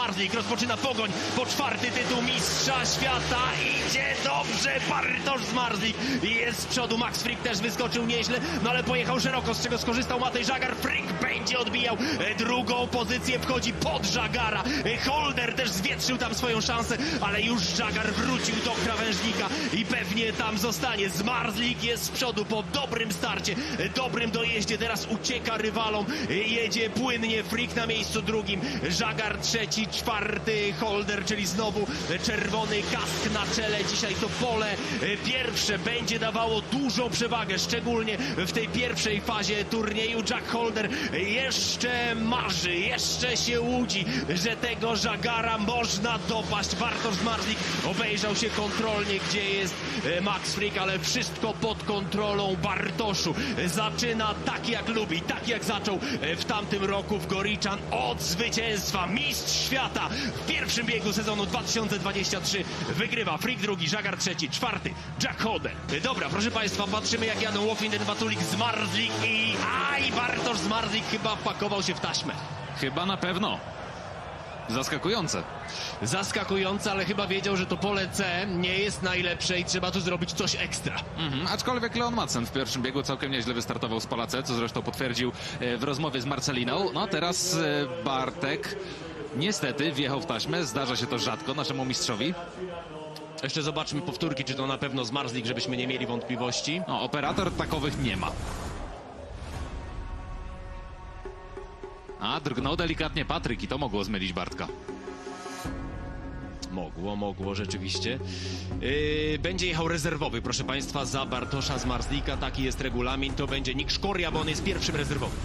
Zmarzlik rozpoczyna pogoń po czwarty tytuł mistrza świata. Idzie dobrze Bartosz Zmarzlik. Jest z przodu, Max Frick też wyskoczył nieźle, no ale pojechał szeroko, z czego skorzystał Matej Żagar. Frick będzie odbijał e, drugą pozycję, wchodzi pod Żagara. E, Holder też zwietrzył tam swoją szansę, ale już Żagar wrócił do krawężnika i pewnie tam zostanie. Zmarzlik jest z przodu po dobrym starcie, e, dobrym dojeździe. Teraz ucieka rywalom, jedzie płynnie. Frick na miejscu drugim, Żagar trzeci, czwarty, Holder, czyli znowu czerwony kask na czele. Dzisiaj to pole e, pierwsze będzie dawało dużą przewagę, szczególnie w tej pierwszej fazie turnieju. Jack Holder jeszcze marzy, jeszcze się łudzi, że tego Żagara można dopaść. Bartosz Zmarzlik obejrzał się kontrolnie, gdzie jest e, Max Frick, ale wszystko pod kontrolą Bartoszu. Zaczyna tak jak lubi, tak jak zaczął e, w tamtym roku w Goriczan od zwycięstwa. Mistrz świata w pierwszym biegu sezonu 2023 wygrywa Frick drugi, Żagar trzeci, czwarty, Jack Holder. Dobra, proszę Państwa, patrzymy jak jadą Wofinden, Watulik, Zmarzlik i... Aj, Bartosz Zmarzlik chyba pakował się w taśmę. Chyba na pewno. Zaskakujące. Zaskakujące, ale chyba wiedział, że to pole C nie jest najlepsze i trzeba tu zrobić coś ekstra. Mhm. Aczkolwiek Leon Madsen w pierwszym biegu całkiem nieźle wystartował z pola C, co zresztą potwierdził e, w rozmowie z Marceliną. No teraz e, Bartek niestety wjechał w taśmę. Zdarza się to rzadko naszemu mistrzowi. Jeszcze zobaczmy powtórki, czy to na pewno Zmarzlik, żebyśmy nie mieli wątpliwości. No, operator takowych nie ma. A, drgnął delikatnie Patryk i to mogło zmylić Bartka. Mogło, mogło rzeczywiście. Yy, będzie jechał rezerwowy, proszę Państwa, za Bartosza Zmarzlika. Taki jest regulamin. To będzie Nick Szkoria, bo on jest pierwszym rezerwowym.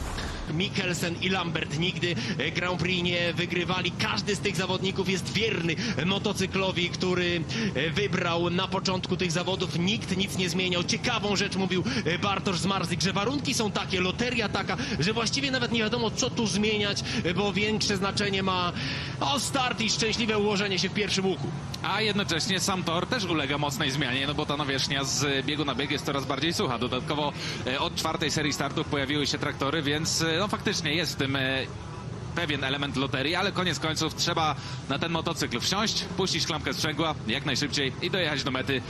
Mikkelsen i Lambert nigdy e, Grand Prix nie wygrywali. Każdy z tych zawodników jest wierny motocyklowi, który e, wybrał na początku tych zawodów. Nikt nic nie zmieniał. Ciekawą rzecz mówił e, Bartosz Zmarzlik, że warunki są takie, loteria taka, że właściwie nawet nie wiadomo co tu zmieniać, bo większe znaczenie ma o start i szczęśliwe ułożenie się w pierwszym łuku. A jednocześnie sam tor też ulega mocnej zmianie, no bo ta nawierzchnia z biegu na bieg jest coraz bardziej sucha. Dodatkowo od czwartej serii startów pojawiły się traktory, więc no faktycznie jest w tym e, pewien element loterii, ale koniec końców trzeba na ten motocykl wsiąść, puścić klamkę sprzęgła jak najszybciej i dojechać do mety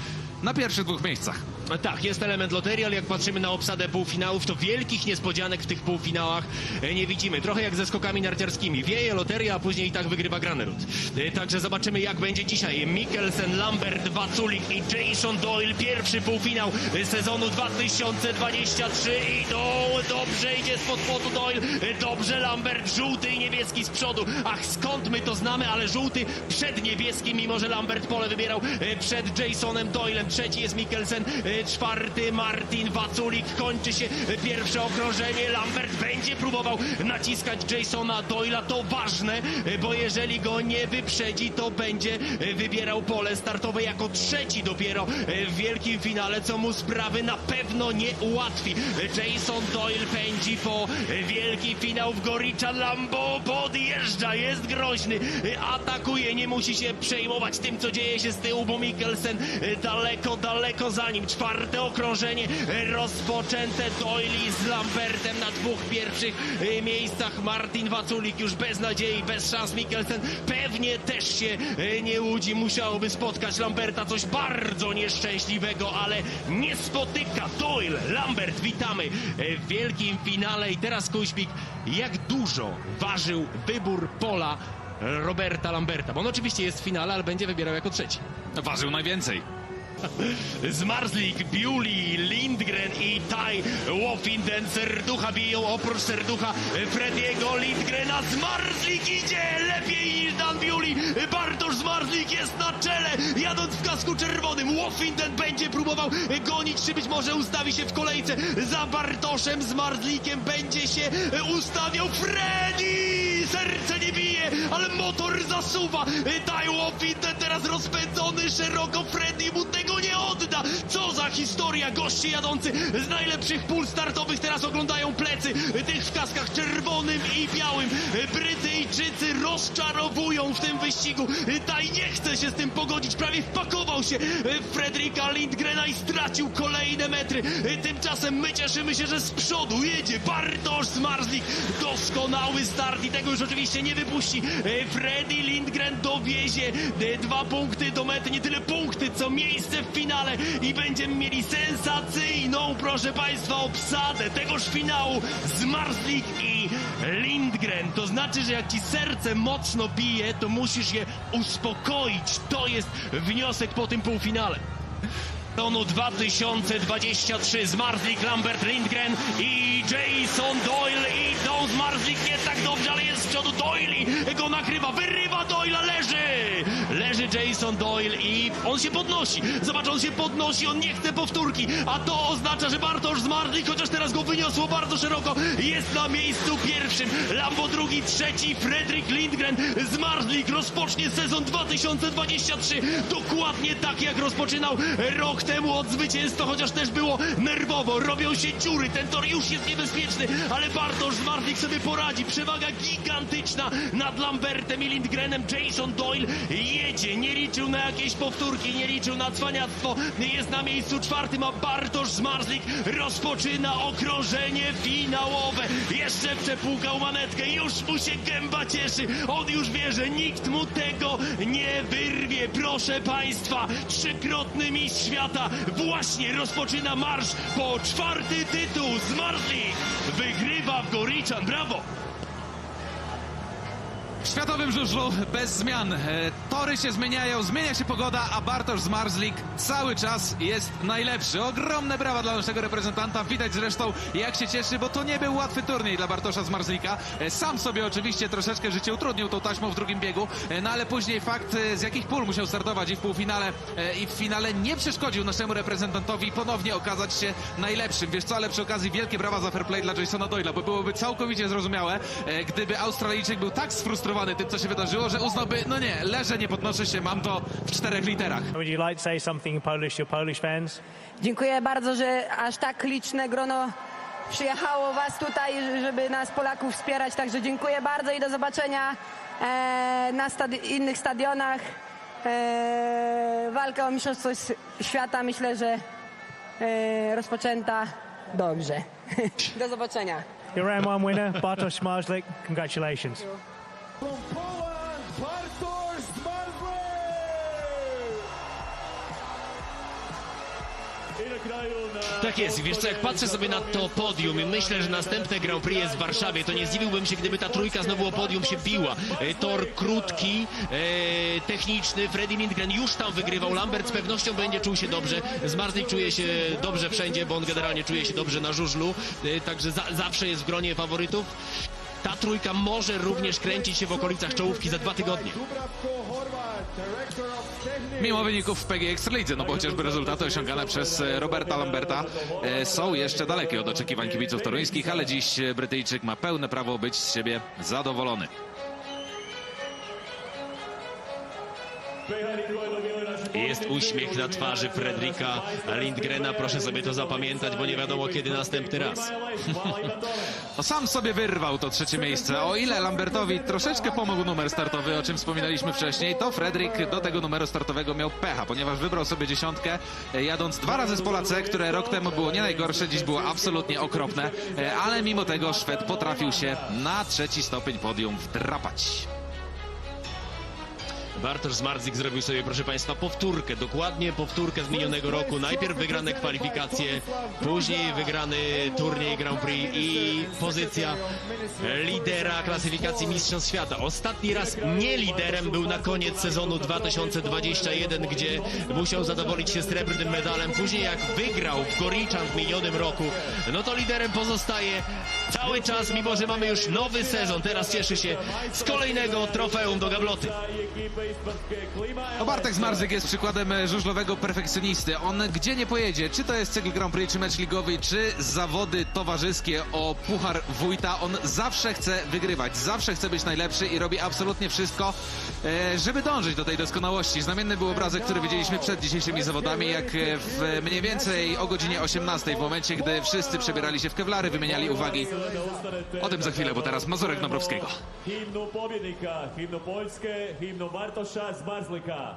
na pierwszych dwóch miejscach. Tak, jest element loterii, ale jak patrzymy na obsadę półfinałów, to wielkich niespodzianek w tych półfinałach e, nie widzimy. Trochę jak ze skokami narciarskimi. Wieje loteria, a później i tak wygrywa Granerud. E, Także zobaczymy jak będzie dzisiaj. Mikkelsen, Lambert, Waculik i Jason Doyle. Pierwszy półfinał e, sezonu 2023 i do, dobrze idzie spod potu Doyle. E, Dobrze Lambert, żółty i niebieski z przodu. Ach, skąd my to znamy, ale żółty przed niebieskim, mimo że Lambert pole wybierał e, przed Jasonem Doylem. Trzeci jest Mikkelsen, e, czwarty Martin Waculik. Kończy się pierwsze okrążenie. Lambert będzie próbował naciskać Jasona Doyla. To ważne, bo jeżeli go nie wyprzedzi, to będzie wybierał pole startowe jako trzeci dopiero w wielkim finale, co mu sprawy na pewno nie ułatwi. Jason Doyle pędzi po wielki finał w Goricza. Lambo podjeżdża, jest groźny, atakuje, nie musi się przejmować tym, co dzieje się z tyłu, bo Mikkelsen daleko, daleko za nim. Czwarte okrążenie rozpoczęte Doyle z Lambertem na dwóch pierwszych e, miejscach. Martin Waculik już bez nadziei, bez szans. Mikkelsen pewnie też się e, nie łudzi. Musiałoby spotkać Lamberta coś bardzo nieszczęśliwego, ale nie spotyka Doyle. Lambert, witamy e, w wielkim finale. I teraz Kuźmik, jak dużo ważył wybór pola Roberta Lamberta? Bo on oczywiście jest w finale, ale będzie wybierał jako trzeci. Ważył najwięcej. Zmarzlik, Biuli, Lindgren i Taj Wofinden. Serducha biją oprócz serducha Frediego Lindgrena. Zmarzlik idzie lepiej niż Dan Biuli. Bartosz Zmarzlik jest na czele, jadąc w kasku czerwonym. Wofinden będzie próbował gonić, czy być może ustawi się w kolejce za Bartoszem Zmarzlikiem. Będzie się ustawiał Freddy! Serce nie bije, ale motor zasuwa. Taj Wofinden teraz rozpędzony szeroko. Freddy mu tego nie odda. Co za historia. Goście jadący z najlepszych pól startowych teraz oglądają plecy tych w kaskach czerwonym i białym. Brytyjczycy rozczarowują w tym wyścigu. Taj nie chce się z tym pogodzić. Prawie wpakował się Fredrika Lindgrena i stracił kolejne metry. Tymczasem my cieszymy się, że z przodu jedzie Bartosz Zmarzlik. Doskonały start i tego już oczywiście nie wypuści podnosi. E, Freddy Lindgren dowiezie e, dwa punkty do mety, nie tyle punkty, co miejsce w finale i będziemy mieli sensacyjną, proszę Państwa, obsadę tegoż finału z Marslik i Lindgren. To znaczy, że jak Ci serce mocno bije, to musisz je uspokoić. To jest wniosek po tym półfinale. Sezonu 2023 z Marslik, Lambert Lindgren i Jason Doyle idą z Marslik nie tak dobrze, ale jest z przodu Doyle go nakrywa, wyrywa Doyle, leży! Jason Doyle i on się podnosi. Zobacz, on się podnosi, on nie chce powtórki, a to oznacza, że Bartosz z Marslik, chociaż teraz go wyniosło bardzo szeroko, jest na miejscu pierwszym. Lambo drugi, trzeci, Fredrik Lindgren. Z Marslik rozpocznie sezon 2023 dokładnie tak jak rozpoczynał rok temu od zwycięstwa, chociaż też było nerwowo, robią się dziury, ten tor już jest niebezpieczny, ale Bartosz Zmarlik sobie poradzi, przewaga gigantyczna nad Lambertem i Lindgrenem, Jason Doyle jedzie, nie liczył na jakieś powtórki, nie liczył na cwaniactwo, jest na miejscu czwartym, a Bartosz Zmarzlik rozpoczyna okrążenie finałowe, jeszcze przepłukał manetkę, już mu się gęba cieszy, on już wie, że nikt mu tego nie wyrwie, proszę Państwa, trzykrotny mistrz świata właśnie rozpoczyna marsz po czwarty tytuł. Z Marslik. Wygrywa w Goriczan, brawo! W światowym żużlu bez zmian. E, Tory się zmieniają, zmienia się pogoda, a Bartosz z Marslik cały czas jest najlepszy. Ogromne brawa dla naszego reprezentanta. Widać zresztą jak się cieszy, bo to nie był łatwy turniej dla Bartosza z Marslika. E, Sam sobie oczywiście troszeczkę życie utrudnił tą taśmą w drugim biegu, e, no ale później fakt z jakich pól musiał startować i w półfinale i w finale nie przeszkodził naszemu reprezentantowi ponownie okazać się najlepszym. Wiesz co, ale przy okazji wielkie brawa za fair play dla Jasona Doyla, bo byłoby całkowicie zrozumiałe, gdyby Australijczyk był tak sfrustrowany tym, co się wydarzyło, że uznałby, no nie, leżę, nie podnoszę się, mam to w czterech literach. Would you like to say something in Polish to Polish fans? Dziękuję bardzo, że aż tak liczne grono przyjechało Was tutaj, żeby nas Polaków wspierać. Także dziękuję bardzo i do zobaczenia e, na stadi- innych stadionach. E, walka o Mistrzostwo Świata myślę, że e, rozpoczęta dobrze. do zobaczenia. Your round one winner, Bartosz Marzlik. Congratulations. From Poland, Bartosz! Tak jest, wiesz co, jak patrzę sobie na to podium i myślę, że następne Grand Prix jest w Warszawie, to nie zdziwiłbym się, gdyby ta trójka znowu o podium się biła. E, Tor krótki, e, techniczny, Freddy Lindgren już tam wygrywał, Lambert z pewnością będzie czuł się dobrze, Zmarzlik czuje się dobrze wszędzie, bo on generalnie czuje się dobrze na żużlu, e, także za, zawsze jest w gronie faworytów. Ta trójka może również kręcić się w okolicach czołówki za dwa tygodnie. Mimo wyników w PG Ekstralidze, no bo chociażby rezultaty osiągane przez e, Roberta Lamberta e, są jeszcze dalekie od oczekiwań kibiców toruńskich, ale dziś Brytyjczyk ma pełne prawo być z siebie zadowolony. Jest uśmiech na twarzy Fredrika Lindgrena, proszę sobie to zapamiętać, bo nie wiadomo kiedy następny raz. No sam sobie wyrwał to trzecie miejsce. O ile Lambertowi troszeczkę pomógł numer startowy, o czym wspominaliśmy wcześniej, to Fredrik do tego numeru startowego miał pecha, ponieważ wybrał sobie dziesiątkę, e, jadąc dwa razy z pola C, które rok temu było nie najgorsze, dziś było absolutnie okropne, e, ale mimo tego Szwed potrafił się na trzeci stopień podium wdrapać. Bartosz Zmarzik zrobił sobie, proszę Państwa, powtórkę, dokładnie powtórkę z minionego roku. Najpierw wygrane kwalifikacje, później wygrany turniej Grand Prix i pozycja lidera klasyfikacji Mistrzostw Świata. Ostatni raz nie liderem był na koniec sezonu 2021, gdzie musiał zadowolić się srebrnym medalem. Później jak wygrał w Goriczan w minionym roku, no to liderem pozostaje cały czas, mimo że mamy już nowy sezon. Teraz cieszy się z kolejnego trofeum do gabloty. No Bartek Zmarzyk jest przykładem e, żużlowego perfekcjonisty. On gdzie nie pojedzie, czy to jest cykl Grand Prix, czy mecz ligowy, czy zawody towarzyskie o Puchar Wójta, on zawsze chce wygrywać, zawsze chce być najlepszy i robi absolutnie wszystko, e, żeby dążyć do tej doskonałości. Znamienny był obrazek, który widzieliśmy przed dzisiejszymi zawodami, jak e, w mniej więcej o godzinie 18, w momencie, gdy wszyscy przebierali się w kewlary, wymieniali uwagi. O tym za chwilę, bo teraz Mazurek Dąbrowskiego. himnu pobjednika, himnu Poljske, himnu Bartoša Zmarzlika.